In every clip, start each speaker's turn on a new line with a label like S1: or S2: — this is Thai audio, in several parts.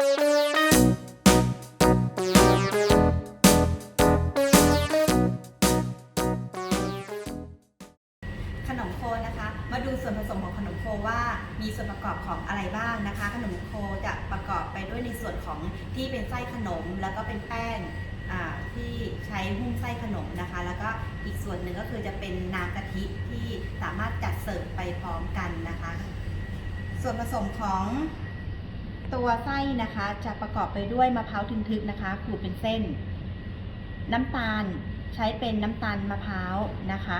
S1: ขนมโคนะคะ มาดูส่วนผสมของขนมโคว่ามีส่วนประกอบของอะไรบ้างนะคะ ขนมโคจะประกอบไปด้วยในส่วนของที่เป็นไส้ขนมแล้วก็เป็นแป้งที่ใช้หุ้มไส้ขนมนะคะ แล้วก็อีกส่วนหนึ่งก็คือจะเป็นน้ำกะทิที่สามารถจัดเสิร์ฟไปพร้อมกันนะคะ ส่วนผสมของ ตัวไส้นะคะจะประกอบไปด้วยมะพร้าวทึกๆนะคะ ขูดเป็นเส้น น้ำตาลใช้เป็นน้ำตาลมะพร้าวนะคะ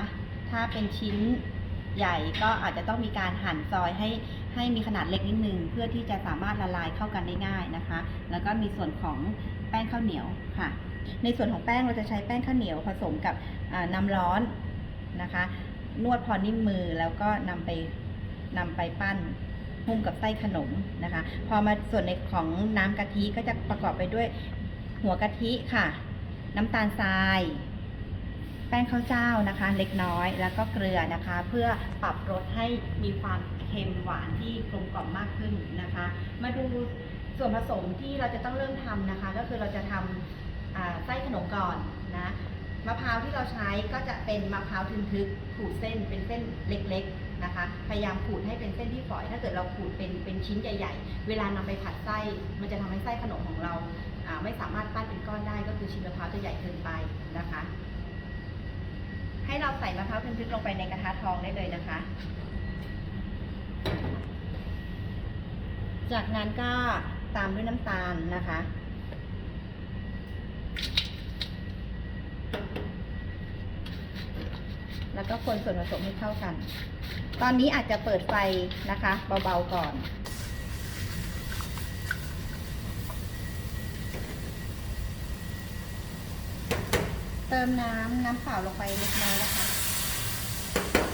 S1: ถ้าเป็นชิ้นใหญ่ก็อาจจะต้องมีการหั่นซอยให้ให้มีขนาดเล็กนิดนึง เพื่อที่จะสามารถละลายเข้ากันได้ง่ายนะคะ แล้วก็มีส่วนของแป้งข้าวเหนียวค่ะ ในส่วนของแป้งเราจะใช้แป้งข้าวเหนียวผสมกับน้ำร้อนนะคะ นวดพอนิ่มมือแล้วก็นำไปนำไปปั้น หุ้มกับไส้ขนมนะคะ พอมาส่วนในของน้ำกะทิก็จะประกอบไปด้วยหัวกะทิค่ะ น้ำตาลทราย แป้งข้าวเจ้านะคะ เล็กน้อยแล้วก็เกลือนะคะ เพื่อปรับรสให้มีความเค็มหวานที่กลมกล่อมมากขึ้นนะคะ มาดูส่วนผสมที่เราจะต้องเริ่มทำนะคะ ก็คือเราจะทำอ่าไส้ขนมก่อนนะมะพร้าวที่เราใช้ก็จะเป็นมะพร้าวทึนทึกขูดเส้นเป็นเส้นเล็กๆ นะคะ พยายามขูดให้เป็นเส้นที่ฝอย ถ้าเกิดเราขูดเป็นเป็นชิ้นใหญ่ ๆ เวลานำไปผัดไส้ มันจะทำให้ไส้ขนมของเราอ่าไม่สามารถปั้นเป็นก้อนได้ ก็คือชิ้นมะพร้าวจะใหญ่เกินไปนะคะ ให้เราใส่มะพร้าวทึนทึกลงไปในกระทะทองได้เลยนะคะ จากนั้นก็ตามด้วยน้ำตาลนะคะ แล้วก็คนส่วนผสมให้เข้ากัน ตอนนี้อาจจะเปิดไฟนะคะเบาๆก่อนเติมน้ำน้ำเปล่าลงไปเล็กน้อยนะคะ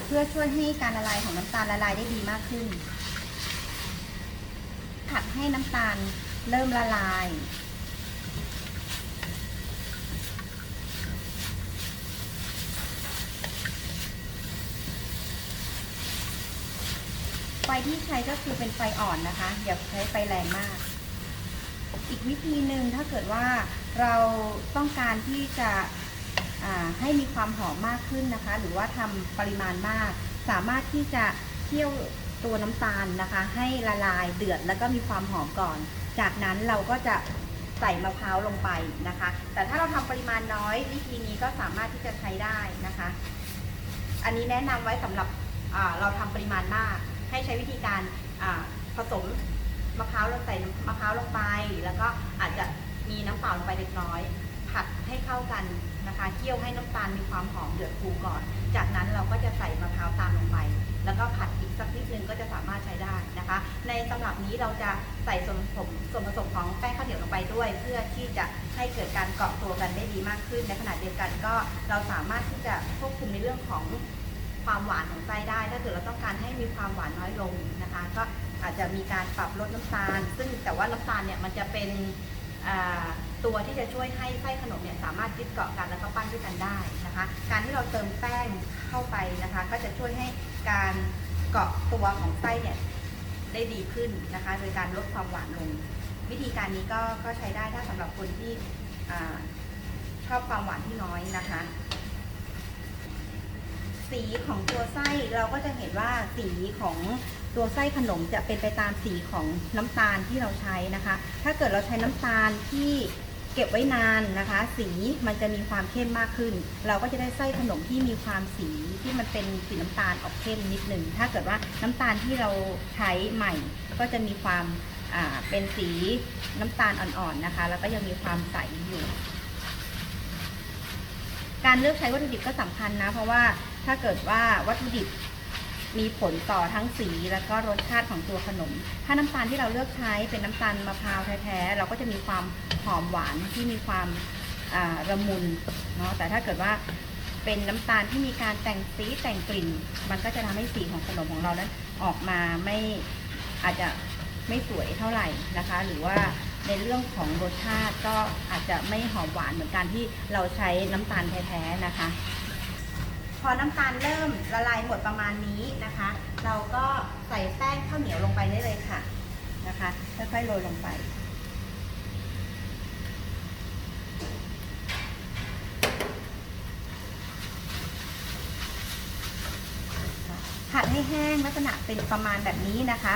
S1: เพื่อช่วยให้การละลายของน้ำตาลละลายได้ดีมากขึ้นผัดให้น้ำตาลเริ่มละลาย ไฟที่ใช้ก็คือเป็นไฟอ่อนนะคะ อย่าใช้ไฟแรงมาก อีกวิธีหนึ่งถ้าเกิดว่าเราต้องการที่จะให้มีความหอมมากขึ้นนะคะ หรือว่าทำปริมาณมาก สามารถที่จะเคี่ยวตัวน้ำตาลนะคะ ให้ละลายเดือดแล้วก็มีความหอมก่อน จากนั้นเราก็จะใส่มะพร้าวลงไปนะคะ แต่ถ้าเราทำปริมาณน้อยวิธีนี้ก็สามารถที่จะใช้ได้นะคะ อันนี้แนะนำไว้สำหรับเราทำปริมาณมาก ให้ใช้วิธีการผสมมะพร้าวเราใส่มะพร้าวลงไป แล้วก็อาจจะมีน้ำเปล่าลงไปเล็กน้อย ผัดให้เข้ากันนะคะเคี่ยวให้น้ำตาลมีความหอมเดือดฟูก่อน จากนั้นเราก็จะใส่มะพร้าวตามลงไป แล้วก็ผัดอีกสักนิดนึงก็จะสามารถใช้ได้นะคะ ในตำรับนี้เราจะใส่ส่วนผสมส่วนผสมของแป้งข้าวเหนียวลงไปด้วย เพื่อที่จะให้เกิดการเกาะตัวกันได้ดีมากขึ้น ในขณะเดียวกันก็เราสามารถที่จะควบคุมในเรื่องของ ความหวานของไส้ได้ ถ้าเกิดเราต้องการให้มีความหวานน้อยลงนะคะ ก็อาจจะมีการปรับลดน้ำตาล ซึ่งแต่ว่าน้ำตาลเนี่ยมันจะเป็นตัวที่จะช่วยให้ไส้ขนมเนี่ยสามารถยึดเกาะกันแล้วก็ปั้นด้วยกันได้นะคะ การที่เราเติมแป้งเข้าไปนะคะ ก็จะช่วยให้การเกาะตัวของไส้เนี่ยได้ดีขึ้นนะคะ โดยการลดความหวานลง วิธีการนี้ก็ก็ใช้ได้ถ้าสำหรับคนที่อชอบความหวานที่น้อยนะคะ สีของตัวไส้เราก็จะเห็นว่าสีของตัวไส้ขนมจะเป็นไปตามสีของน้ำตาลที่เราใช้นะคะ ถ้าเกิดเราใช้น้ำตาลที่เก็บไว้นานนะคะ สีมันจะมีความเข้มมากขึ้น เราก็จะได้ไส้ขนมที่มีความสีที่มันเป็นสีน้ำตาลออกเข้มนิดหนึ่งถ้าเกิดว่าน้ำตาลที่เราใช้ใหม่ ก็จะมีความเป็นสีน้ำตาลอ่อนๆนะคะ แล้วก็ยังมีความใสอยู่ การเลือกใช้วัตถุดิบก็สำคัญนะ เพราะว่า ถ้าเกิดว่าวัตถุดิบมีผลต่อทั้งสีแล้วก็รสชาติของตัวขนม ถ้าน้ำตาลที่เราเลือกใช้เป็นน้ำตาลมะพร้าวแท้ๆ เราก็จะมีความหอมหวานที่มีความาระมุนเนาะ แต่ถ้าเกิดว่าเป็นน้ำตาลที่มีการแต่งสีแต่งกลิ่น มันก็จะทำให้สีของขนมของเรานั้นออกมาไม่อาจจะไม่สวยเท่าไหร่นะคะ หรือว่าในเรื่องของรสชาติก็อาจจะไม่หอมหวานเหมือนการที่เราใช้น้ำตาลแท้ๆนะคะ พอน้ำตาลเริ่มละลายหมดประมาณนี้นะคะ เราก็ใส่แป้งข้าวเหนียวลงไปได้เลยค่ะนะคะค่อยๆโรยลงไปผัดให้แห้งลักษณะเป็นประมาณแบบนี้นะคะ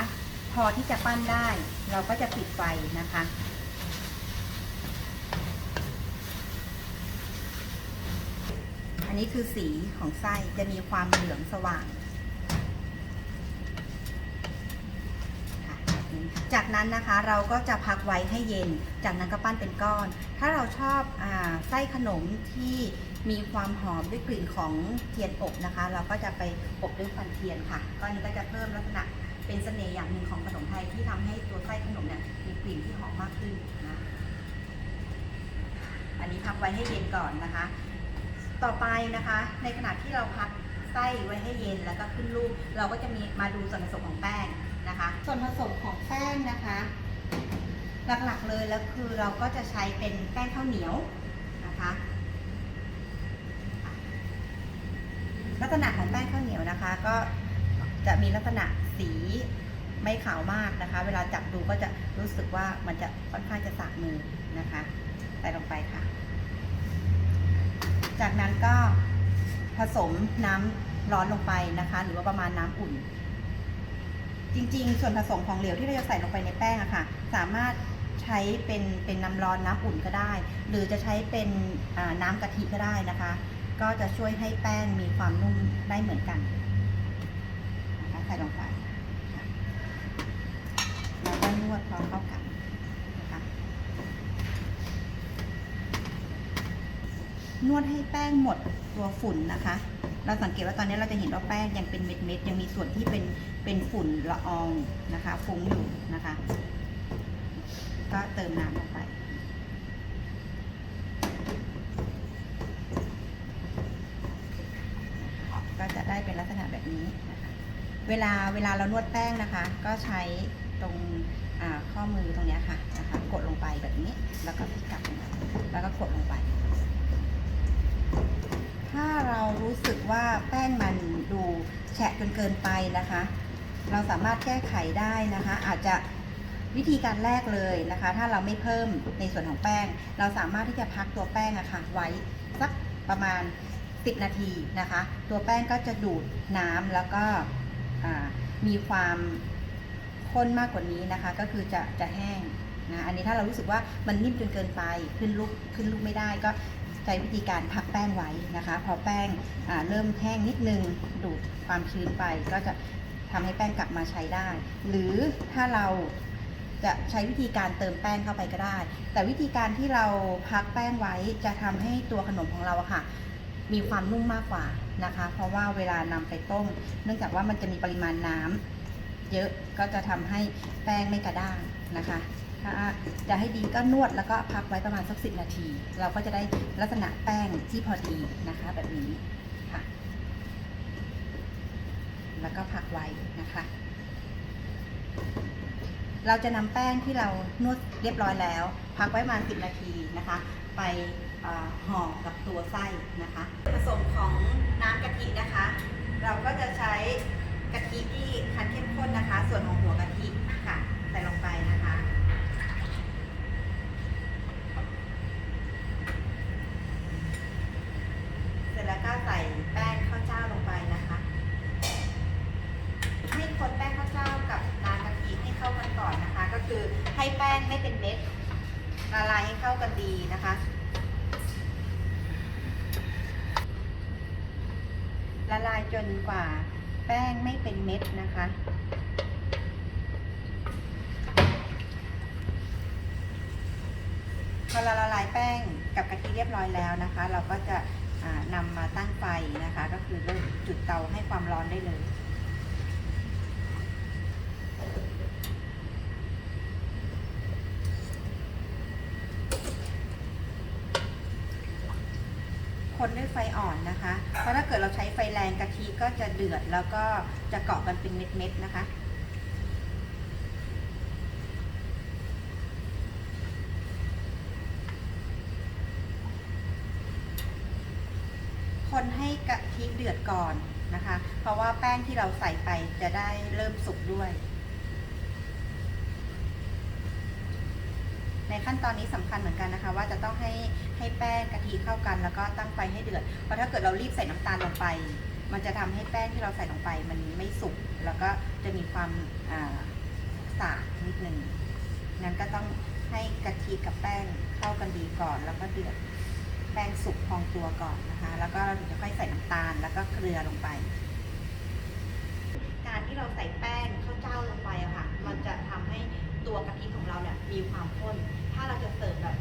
S1: พอที่จะปั้นได้ เราก็จะปิดไฟนะคะ อันนี้คือสีของไส้จะมีความเหลืองสว่างจากนั้นนะคะเราก็จะพักไว้ให้เย็น จากนั้นก็ปั้นเป็นก้อน ถ้าเราชอบอไส้ขนมที่มีความหอมด้วยกลิ่นของเทียนอบนะคะ เราก็จะไปอบด้วยควันเทียนค่ะก็อันนี้ก็จะเพิ่มลักษณะเป็นเสน่ห์อย่างหนึ่งของขนมไทยที่ทำให้ตัวไส้ขนมเนี่ยมีกลิ่นที่หอมมากขึ้นนะอันนี้พักไว้ให้เย็นก่อนนะคะ ต่อไปนะคะ ในขณะที่เราพักไส้ไว้ให้เย็นแล้วก็ขึ้นรูป เราก็จะมีมาดูส่วนผสมของแป้งนะคะ ส่วนผสมของแป้งนะคะ หลักๆเลยแล้วคือเราก็จะใช้เป็นแป้งข้าวเหนียวนะคะลักษณะของแป้งข้าวเหนียวนะคะ ก็จะมีลักษณะสีไม่ขาวมากนะคะ เวลาจับดูก็จะรู้สึกว่ามันจะค่อนข้างจะสากมือนะคะ ใส่ลงไปค่ะ จากนั้นก็ผสมน้ำร้อนลงไปนะคะ หรือว่าประมาณน้ำอุ่น จริงๆ ส่วนผสมของเหลวที่เราจะใส่ลงไปในแป้งอะค่ะ สามารถใช้เป็นเป็นน้ำร้อนน้ำอุ่นก็ได้ หรือจะใช้เป็นน้ำกะทิก็ได้นะคะ ก็จะช่วยให้แป้งมีความนุ่มได้เหมือนกันนะคะใส่ลงไปค่ะแล้วก็นวดพอเข้ากันนะคะ นวดให้แป้งหมดตัวฝุ่นนะคะ เราสังเกตว่าตอนนี้เราจะเห็นว่าแป้งยังเป็นเม็ดๆยังมีส่วนที่เป็นเป็นฝุ่นละอองนะคะฟุ้งอยู่นะคะ ก็เติมน้ำลงไปก็จะได้เป็นลักษณะแบบนี้นะคะเวลาเวลาเรานวดแป้งนะคะ ก็ใช้ตรงข้อมือตรงนี้ค่ะนะคะ กดลงไปแบบนี้ แล้วก็พลิกกลับแล้วก็กดลงไป ถ้าเรารู้สึกว่าแป้งมันดูแฉะจนเกินไปนะคะ เราสามารถแก้ไขได้นะคะ อาจจะวิธีการแรกเลยนะคะ ถ้าเราไม่เพิ่มในส่วนของแป้ง เราสามารถที่จะพักตัวแป้งอะค่ะไว้สักประมาณ 10 นาทีนะคะ ตัวแป้งก็จะดูดน้ำแล้วก็มีความข้นมากกว่านี้นะคะ ก็คือจะจะแห้งนะอันนี้ถ้าเรารู้สึกว่ามันนิ่มจนเกินไปขึ้นลูกขึ้นลูกไม่ได้ก็ ใช้วิธีการพักแป้งไว้นะคะ พอแป้งเริ่มแห้งนิดนึงดูดความชื้นไปก็จะทำให้แป้งกลับมาใช้ได้ หรือถ้าเราจะใช้วิธีการเติมแป้งเข้าไปก็ได้ แต่วิธีการที่เราพักแป้งไว้จะทำให้ตัวขนมของเราค่ะ มีความนุ่มมากกว่านะคะ เพราะว่าเวลานำไปต้ม เนื่องจากว่ามันจะมีปริมาณน้ำเยอะก็จะทำให้แป้งไม่กระด้างนะคะ ถ้าจะให้ดีก็นวดแล้วก็พักไว้ประมาณสักสินาที เราก็จะได้ลักษณะแป้งที่พอดีนะคะ แบบนี้ค่ะ แล้วก็พักไว้นะคะ เราจะนำแป้งที่เรานวดเรียบร้อยแล้ว พักไว้ประมาณ10 นาทีนะคะ ไปห่อกับตัวไส้นะคะ ผสมของน้ำกะทินะคะ เราก็จะใช้กะทิที่คั้นเข้มข้นนะคะ ส่วนของหัวกะทิค่ะใส่ลงไปนะคะ เสร็จแล้วก็ใส่แป้งข้าวเจ้าลงไปนะคะ ให้คนแป้งข้าวเจ้ากับน้ำกะทิให้เข้ากันก่อนนะคะ ก็คือให้แป้งไม่เป็นเม็ดละลายให้เข้ากันดีนะคะ ละลายจนกว่าแป้งไม่เป็นเม็ดนะคะ พอเราละลายแป้งกับกะทิเรียบร้อยแล้วนะคะ เราก็จะนำมาตั้งไฟนะคะ ก็คือเริ่มจุดเตาให้ความร้อนได้เลย คนด้วยไฟอ่อนนะคะ เพราะถ้าเกิดเราใช้ไฟแรงกะทิก็จะเดือดแล้วก็จะเกาะกันเป็นเม็ดๆนะคะคนให้กะทิเดือดก่อนนะคะ เพราะว่าแป้งที่เราใส่ไปจะได้เริ่มสุกด้วย ในขั้นตอนนี้สำคัญเหมือนกันนะคะ ว่าจะต้องให้ให้แป้งกะทิเข้ากัน แล้วก็ตั้งไฟให้เดือด เพราะถ้าเกิดเรารีบใส่น้ำตาลลงไป มันจะทำให้แป้งที่เราใส่ลงไป มันไม่สุกแล้วก็จะมีความอ่าสาดนิดนึงนั้นก็ต้องให้กะทิกับแป้งเข้ากันดีก่อน แล้วก็เดือดแป้งสุกพองตัวก่อนนะคะ แล้วก็เราถึงจะค่อยใส่น้ำตาลแล้วก็เกลือลงไป การที่เราใส่แป้งข้าวเจ้าลงไปอะค่ะ มันจะทำให้ตัวกะทิของเราเนี่ยมีความข้นาเราจะเสิร์ฟแบบ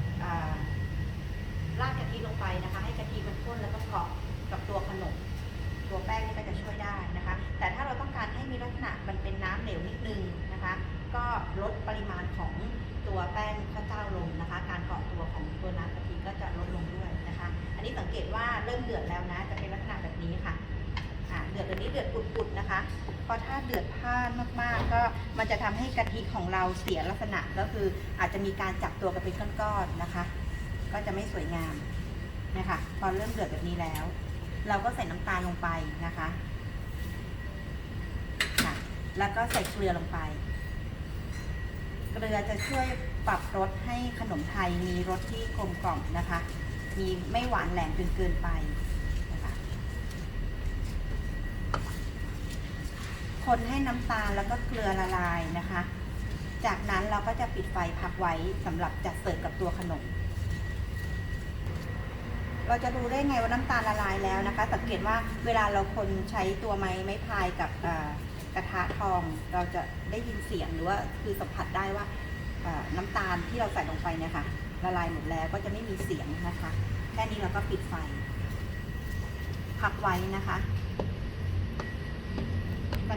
S1: ราดกะทิลงไปนะคะ ให้กะทิมันข้นแล้วก็เกาะกับตัวขนม ตัวแป้งนี่ก็จะช่วยได้นะคะ แต่ถ้าเราต้องการให้มีลักษณะมันเป็นน้ำเหลวนิดนึงนะคะ ก็ลดปริมาณของตัวแป้งข้าวเจ้าลงนะคะ การเกาะตัวของตัวน้ำกะทิก็จะลดลงด้วยนะคะ อันนี้สังเกตว่าเริ่มเดือดแล้วนะ จะเป็นลักษณะแบบนี้ค่ะ อ่าเดือดแบบนี้เดือดปุดๆนะคะ เพราะถ้าเดือดพลานมากๆ ก็มันจะทำให้กะทิของเราเสียลักษณะก็คืออาจจะมีการจับตัวกันเป็นก้อนๆนะคะ ก็จะไม่สวยงามนะคะพอเริ่มเดือดแบบนี้แล้ว เราก็ใส่น้ำตาลลงไปนะคะค่ะแล้วก็ใส่เกลือลงไป เกลือจะช่วยปรับรสให้ขนมไทยมีรสที่กลมกล่อมนะคะ มีไม่หวานแหลมจนเกินไปนะ คนให้น้ำตาลแล้วก็เกลือละลายนะคะ จากนั้นเราก็จะปิดไฟพักไว้สำหรับจัดเสิร์ฟกับตัวขนม เราจะดูได้ไงว่าน้ำตาลละลายแล้วนะคะ สังเกตว่าเวลาเราคนใช้ตัวไม้ไม้พายกับกระทะทอง เราจะได้ยินเสียงหรือว่าคือสัมผัสได้ว่าน้ำตาลที่เราใส่ลงไปเนี่ยค่ะละลายหมดแล้วก็จะไม่มีเสียงนะคะ แค่นี้เราก็ปิดไฟ พักไว้นะคะ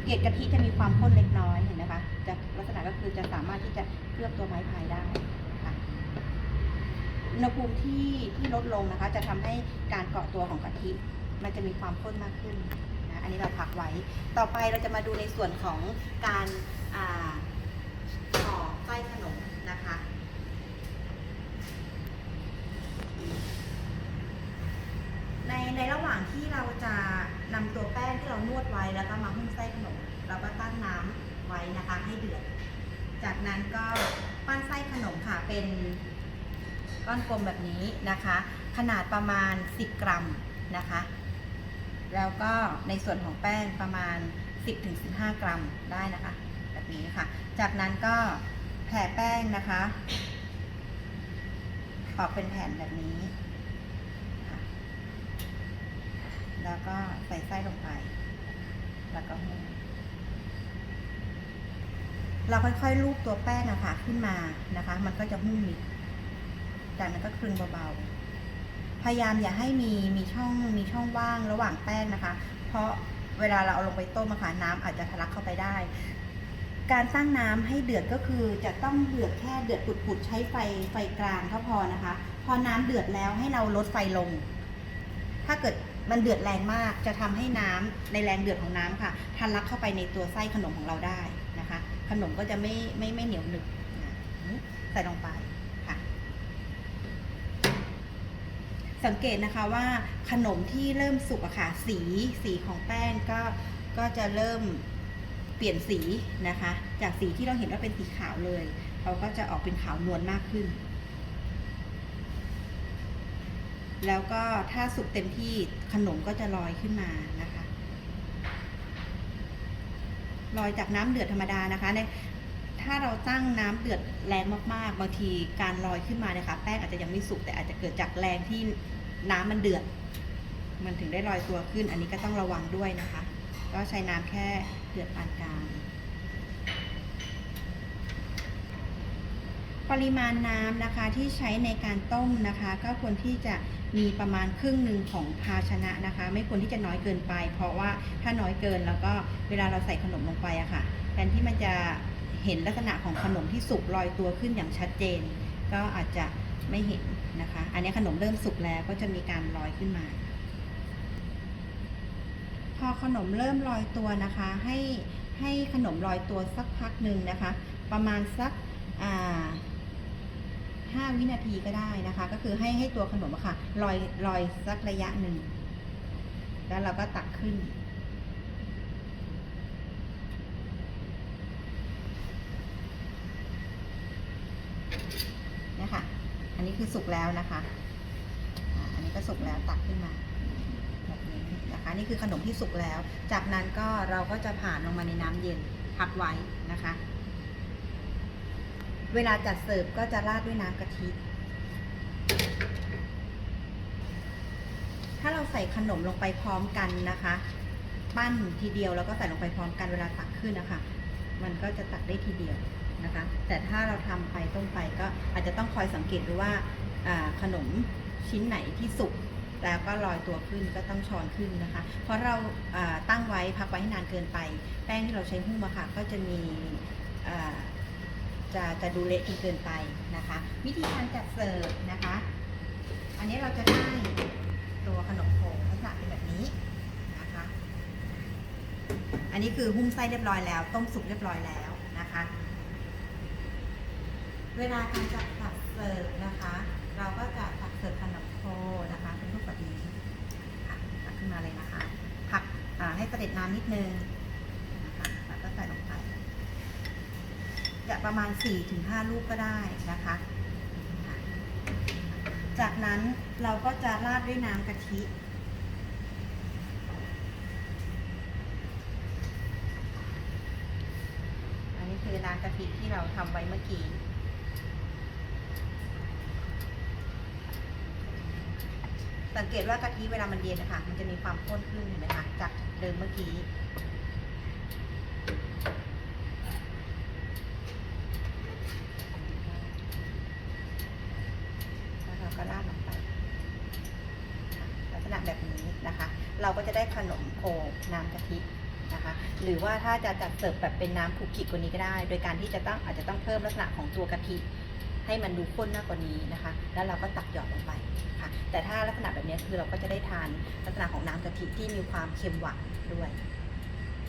S1: เกตกะทิจะมีความข้นเล็กน้อยเห็นนะคะจะลักษณะก็คือจะสามารถที่จะเคลือบตัวไม้พายได้ค่ะอุณหภูมิที่ที่ลดลงนะคะ จะทำให้การเกาะตัวของกะทิมันจะมีความข้นมากขึ้นนะอันนี้เราพักไว้ ต่อไปเราจะมาดูในส่วนของการห่อไส้ขนมนะคะในในระหว่างที่เราจะ นำตัวแป้งที่เรานวดไว้แล้วก็มาหุ้มไส้ขนมเราก็ตั้งน้ำไว้นะคะให้เดือด จากนั้นก็ปั้นไส้ขนมค่ะเป็นก้อนกลมแบบนี้นะคะ ขนาดประมาณ 10 กรัมนะคะ แล้วก็ในส่วนของแป้งประมาณ 10-15 กรัมได้นะคะ แบบนี้ค่ะ จากนั้นก็แผ่แป้งนะคะออกเป็นแผ่นแบบนี้ค่ะ แล้วก็ใส่ไส้ลงไป แล้วก็หุ้มเราค่อยๆลูบตัวแป้งอะคะ ขึ้นมานะคะ มันก็จะหุ้มมิดจากนั้นก็คลึงเบาๆ พยายามอย่าให้มีมีช่องมีช่องว่างระหว่างแป้งนะคะ เพราะเวลาเราเอาลงไปต้มอะค่ะน้ำอาจจะทะลักเข้าไปได้ การตั้งน้ำให้เดือดก็คือจะต้องเดือดแค่เดือดปุดๆใช้ไฟไฟกลางก็พอนะคะ พอน้ำเดือดแล้วให้เราลดไฟลง ถ้าเกิด มันเดือดแรงมากจะทำให้น้ำในแรงเดือดของน้ำค่ะทะลักเข้าไปในตัวไส้ขนมของเราได้นะคะ ขนมก็จะไม่ไม่ไม่เหนียวหนึบใส่ลงไปค่ะ สังเกตนะคะว่าขนมที่เริ่มสุกอะค่ะสีสีของแป้งก็ก็จะเริ่มเปลี่ยนสีนะคะ จากสีที่เราเห็นว่าเป็นสีขาวเลยเขาก็จะออกเป็นขาวนวลมากขึ้น แล้วก็ถ้าสุกเต็มที่ขนมก็จะลอยขึ้นมานะคะลอยจากน้ำเดือดธรรมดานะคะในถ้าเราตั้งน้ำเดือดแรงมากๆ บางทีการลอยขึ้นมาเนี่ยค่ะแป้งอาจจะยังไม่สุกแต่อาจจะเกิดจากแรงที่น้ำมันเดือด มันถึงได้ลอยตัวขึ้น อันนี้ก็ต้องระวังด้วยนะคะ ก็ใช้น้ำแค่เดือดปานกลาง ปริมาณน้ำนะคะที่ใช้ในการต้มนะคะ ก็ควรที่จะมีประมาณครึ่งหนึ่งของภาชนะนะคะ ไม่ควรที่จะน้อยเกินไป เพราะว่าถ้าน้อยเกินแล้วก็เวลาเราใส่ขนมลงไปอะค่ะแทนที่มันจะเห็นลักษณะของขนมที่สุกลอยตัวขึ้นอย่างชัดเจน ก็อาจจะไม่เห็นนะคะ อันนี้ขนมเริ่มสุกแล้วก็จะมีการลอยขึ้นมา พอขนมเริ่มลอยตัวนะคะ ให้ให้ขนมลอยตัวสักพักหนึ่งนะคะ ประมาณสักอ่า ห้าวินาทีก็ได้นะคะ ก็คือให้ให้ตัวขนมอะค่ะลอยลอยสักระยะหนึ่ง แล้วเราก็ตักขึ้นเนี่ยค่ะอันนี้คือสุกแล้วนะคะ อันนี้ก็สุกแล้วตักขึ้นมาแบบนี้นะคะ นี่คือขนมที่สุกแล้ว จากนั้นก็เราก็จะผ่านลงมาในน้ำเย็นพักไว้นะคะ เวลาจัดเสิร์ฟก็จะราดด้วยน้ำกะทิ ถ้าเราใส่ขนมลงไปพร้อมกันนะคะ ปั้นทีเดียวแล้วก็ใส่ลงไปพร้อมกันเวลาตักขึ้นนะคะ มันก็จะตักได้ทีเดียวนะคะ แต่ถ้าเราทำไปต้มไปก็อาจจะต้องคอยสังเกตดูว่าขนมชิ้นไหนที่สุกแล้วก็ลอยตัวขึ้นก็ต้องช้อนขึ้นนะคะ เพราะเราตั้งไว้พักไว้ให้นานเกินไป แป้งที่เราใช้หุ้มอะค่ะก็จะมี จะจะดูเละจนเกินไปนะคะ วิธีการจัดเสิร์ฟนะคะ อันนี้เราจะได้ตัวขนมโคลักษณะเป็นแบบนี้นะคะ อันนี้คือหุ้มไส้เรียบร้อยแล้ว ต้มสุกเรียบร้อยแล้วนะคะ เวลาการจัดตักเสิร์ฟนะคะ เราก็จะตักเสิร์ฟขนมโคนะคะ เป็นรูปแบบนี้ค่ะตักขึ้นมาเลยนะคะผักให้เสด็จน้ำนิดนึงนะคะแล้วก็ใส่ลงไป จะประมาณ 4-5 ลูกก็ได้นะคะค่ะจากนั้นเราก็จะราดด้วยน้ำกะทิอันนี้คือน้ำกะทิที่เราทำไว้เมื่อกี้สังเกตว่ากะทิเวลามันเย็นนะคะ มันจะมีความข้นขึ้นเห็นไหมคะ จากเดิมเมื่อกี้ แล้วเราก็ราดลงไปค่ะลักษณะแบบนี้นะคะ ได้ขนมโคน้ำกะทินะคะ หรือว่าถ้าจะจัดเสิร์ฟแบบเป็นน้ำคุกขี้กกว่านี้ก็ได้ โดยการที่จะต้องอาจจะต้องเพิ่มลักษณะของตัวกะทิให้มันดูข้นมากกว่านี้นะคะ แล้วเราก็ตักหยอดลงไปค่ะ แต่ถ้าลักษณะแบบนี้คือเราก็จะได้ทานลักษณะของน้ำกะทิที่มีความเค็มหวานด้วย